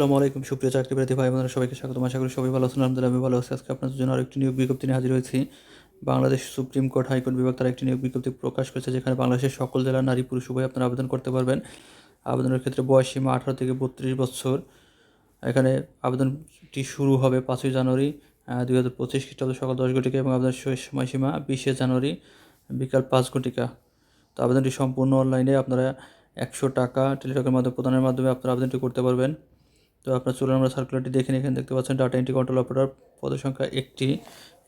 আসসালামু আলাইকুম, সুপ্রিয় চাকরি প্রার্থী ভাই বোনেরা সবাইকে স্বাগতম। আশা করি সবাই ভালো আছেন, আলহামদুলিল্লাহ আমি ভালো আছি। আজকে আপনাদের জন্য আরেকটি নিয়োগ বিজ্ঞপ্তি নিয়ে হাজির হয়েছি। বাংলাদেশ সুপ্রিম কোর্ট হাইকোর্ট বিভাগ তারা একটি নিয়োগ বিজ্ঞপ্তি প্রকাশ করেছে, যেখানে বাংলাদেশের সকল জেলার নারী, পুরুষ, উভয় আপনারা আবেদন করতে পারবেন। আবেদনের ক্ষেত্রে বয়স সীমা আঠারো থেকে বত্রিশ বছর। এখানে আবেদনটি শুরু হবে পাঁচই জানুয়ারি দুই হাজার পঁচিশ খ্রিস্টাব্দ সকাল দশ ঘটিকা এবং আবেদনের সময়সীমা বিশে জানুয়ারি, বিকাল পাঁচ ঘটিকা। তো আবেদনটি সম্পূর্ণ অনলাইনে আপনারা একশো টাকা টেলিটকের মাধ্যমে প্রদানের মাধ্যমে আপনারা আবেদনটি করতে পারবেন। তো আপনার চলুন আমরা সার্কুলারটি দেখে এখানে দেখতে পাচ্ছেন ডাটা এন্ট্রি কন্ট্রোল অপারেটর পদের সংখ্যা একটি।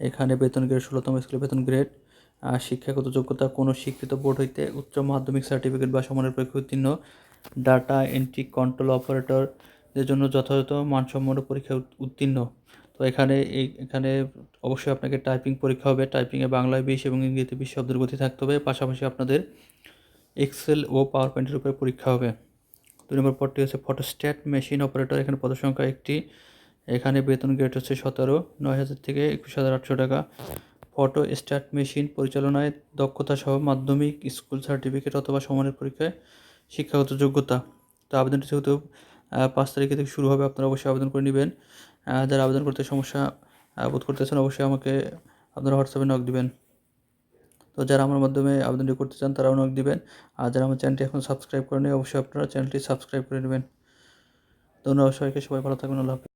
এখানে বেতন গ্রেড ষোলোতম স্কেলে বেতন গ্রেড আর শিক্ষাগত যোগ্যতা কোনো স্বীকৃত বোর্ড হইতে উচ্চ মাধ্যমিক সার্টিফিকেট বা সমানের পরীক্ষা উত্তীর্ণ। ডাটা এন্ট্রি কন্ট্রোল অপারেটরদের জন্য যথাযথ মানসম্মত পরীক্ষা উত্তীর্ণ। তো এখানে এই এখানে অবশ্যই আপনাকে টাইপিং পরীক্ষা হবে। টাইপিংয়ে বাংলায় বিশ এবং ইংরেজিতে বিশ শব্দের গতি থাকতে হবে। পাশাপাশি আপনাদের এক্সেল ও পাওয়ার পয়েন্টের উপরে পরীক্ষা হবে। দুই নম্বর পদটি হচ্ছে ফটোস্ট্যাট মেশিন অপারেটর এখানে পদ সংখ্যা একটি। এখানে বেতন গ্রেড হচ্ছে সতেরো, নয় হাজার থেকে একুশ হাজার আটশো টাকা। ফটো স্ট্যাট মেশিন পরিচালনায় দক্ষতা সহ মাধ্যমিক স্কুল সার্টিফিকেট অথবা সমানের পরীক্ষায় শিক্ষাগত যোগ্যতা। তো আবেদনটি যেহেতু পাঁচ তারিখে থেকে শুরু হবে, আপনারা অবশ্যই আবেদন করে নেবেন। যারা আবেদন করতে সমস্যা বোধ করতেছেন, অবশ্যই আমাকে আপনারা হোয়াটসঅ্যাপে নক দিবেন। তো যারা আমার মাধ্যমে আবেদনটি করতে চান তারা নক দেবেন আর যারা আমার চ্যানেলটি এখন সাবস্ক্রাইব করেনি অবশ্যই আপনারা চ্যানেলটি সাবস্ক্রাইব করে নেবেন ধন্যবাদ সবাইকে, সবাই ভালো থাকবেন, আল্লাহ।